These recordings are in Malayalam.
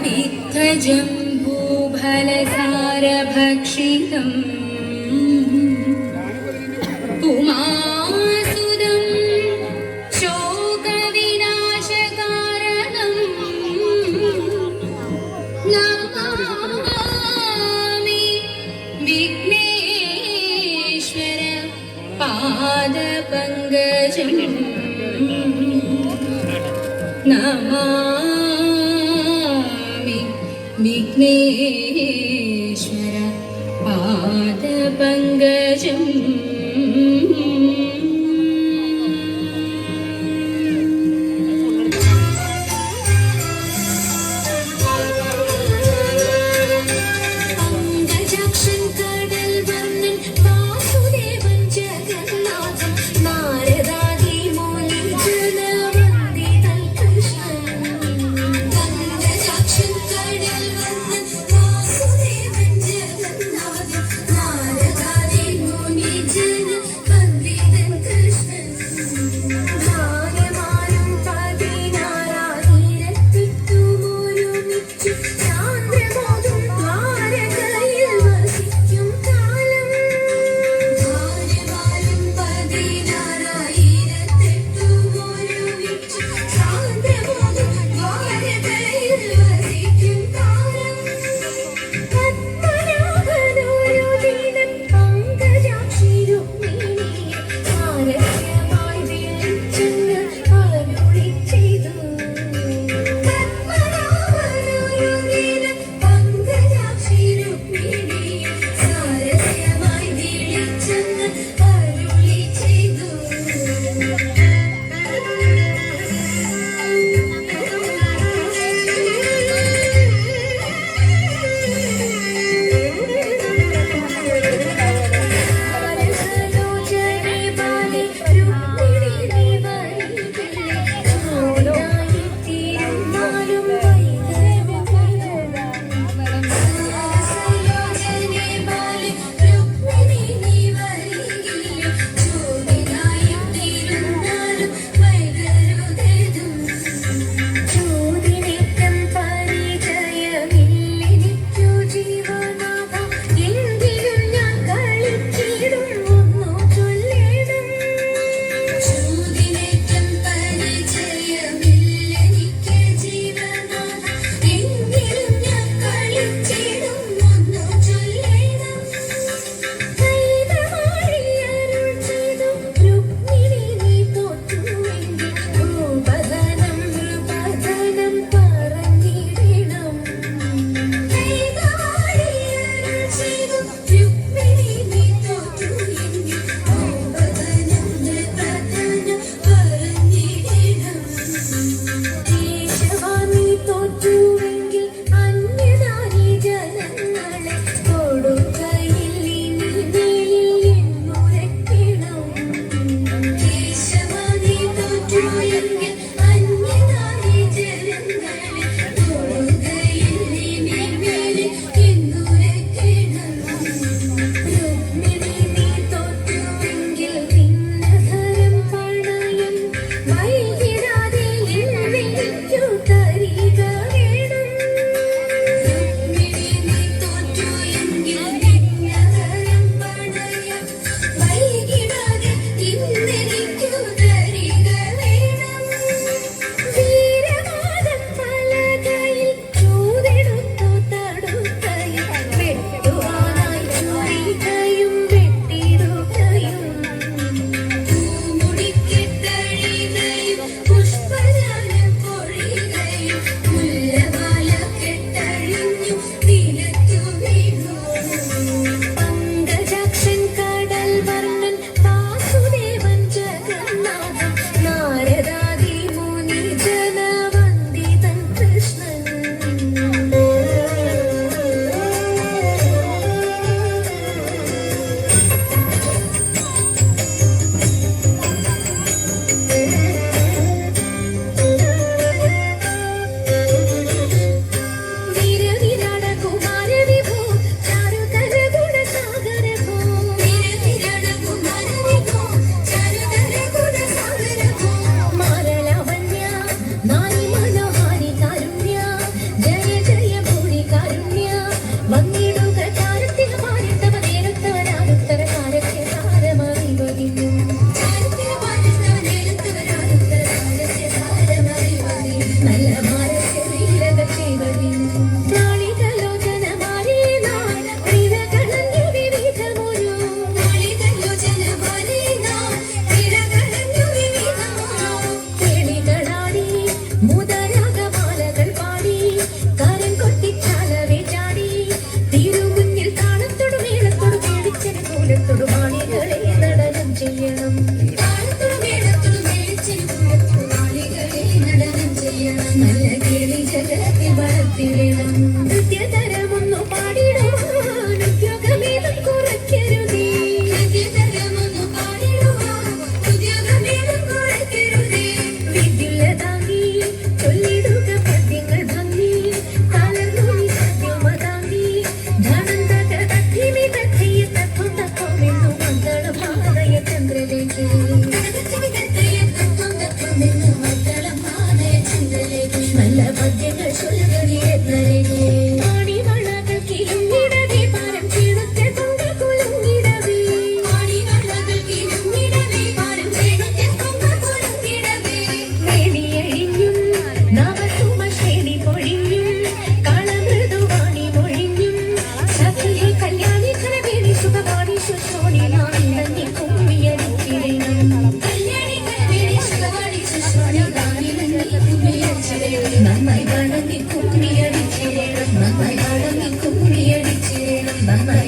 जम्बूफलसारभक्षितम् उमासुदं शोकविनाशकारणम् नमामि विघ्नेश्वर पादपङ्कजम् नमामि പരമേശ്വര പാദപങ്കജം ജഗത്തിൽ Bye-bye.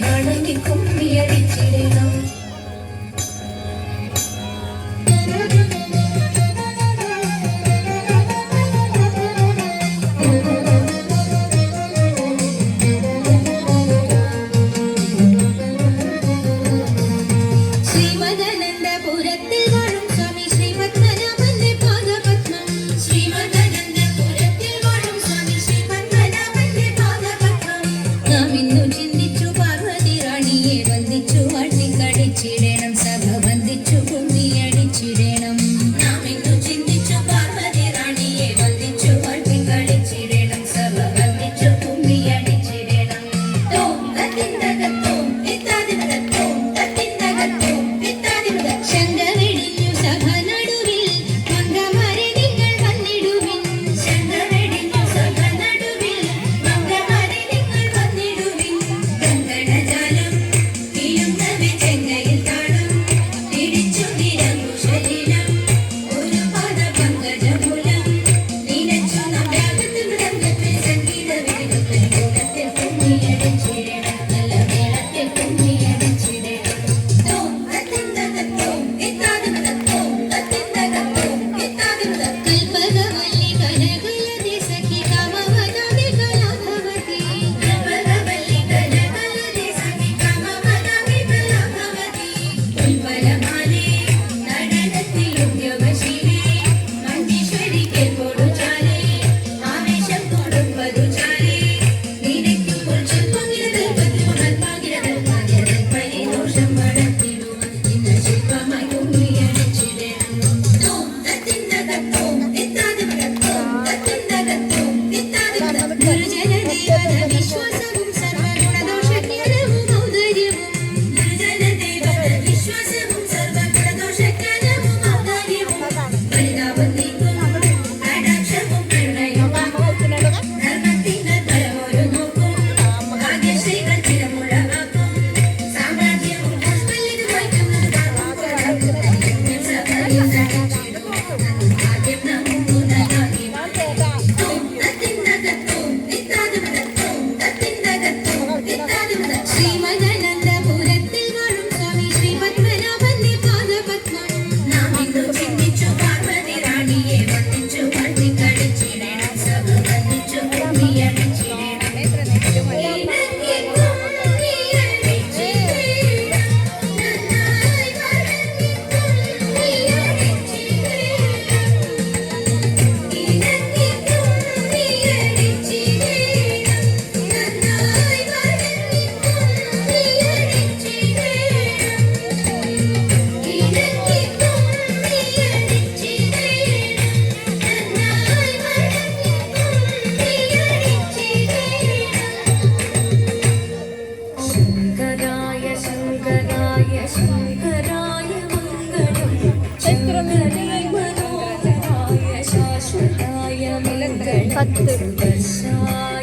മംഗളം ദർശായ